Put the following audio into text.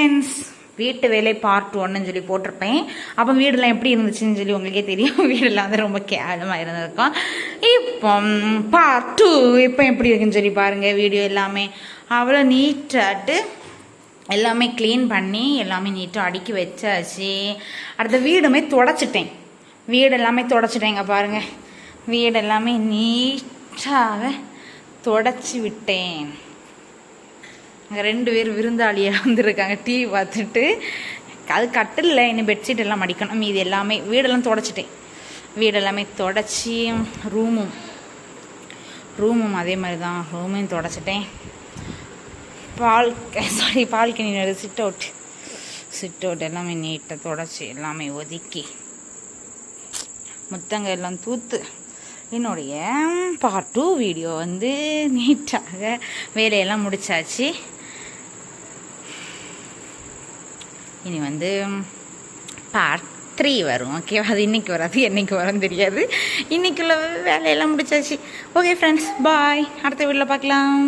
Friends வீட்டு வேலை part ஒன்னு சொல்லி போட்டிருப்பேன். அப்போ வீடெல்லாம் எப்படி இருந்துச்சுன்னு சொல்லி உங்களுக்கே தெரியும். வீடெல்லாம் வந்து ரொம்ப கேவலமாக இருந்திருக்கும். இப்போ பார்ட் டூ இப்போ எப்படி இருக்குன்னு சொல்லி பாருங்கள் வீடியோ எல்லாமே. அவ்வளோ நீட்டாட்டு எல்லாமே க்ளீன் பண்ணி எல்லாமே நீட்டாக அடுக்கி வச்சாச்சு. அடுத்த வீடுமே தொடச்சிட்டேன். வீடு எல்லாமே தொடச்சிட்டேங்க பாருங்கள் வீடு எல்லாமே நீட்டாக தொடச்சி விட்டேன். அங்கே ரெண்டு பேர் விருந்தாளியாக வந்திருக்காங்க. டிவி பார்த்துட்டு. அது கட்டில் இன்னும் பெட்ஷீட் எல்லாம் மடிக்கணும். மீதி எல்லாமே வீடெல்லாம் தொடச்சிட்டேன். வீடெல்லாமே தொடச்சி ரூமும் ரூமும் அதே மாதிரி தான் ரூமையும் தொடச்சிட்டேன். பால் sorry balcony sit out sit out எல்லாமே நீட்டாக தொடச்சி எல்லாமே ஒதுக்கி. முத்தங்க எல்லாம் தூத்து. என்னுடைய பார்ட் டூ வீடியோ வந்து நீட்டாக வேலையெல்லாம் முடிச்சாச்சு. இனி வந்து பார்ட் த்ரீ வரும் ஓகேவா அது இன்னைக்கு வராது என்னைக்கு வரும் தெரியாது. இன்னைக்குள்ள வேலையெல்லாம் முடிச்சாச்சு. ஓகே ஃப்ரெண்ட்ஸ் பாய் அடுத்த வீட்டில் பார்க்கலாம்.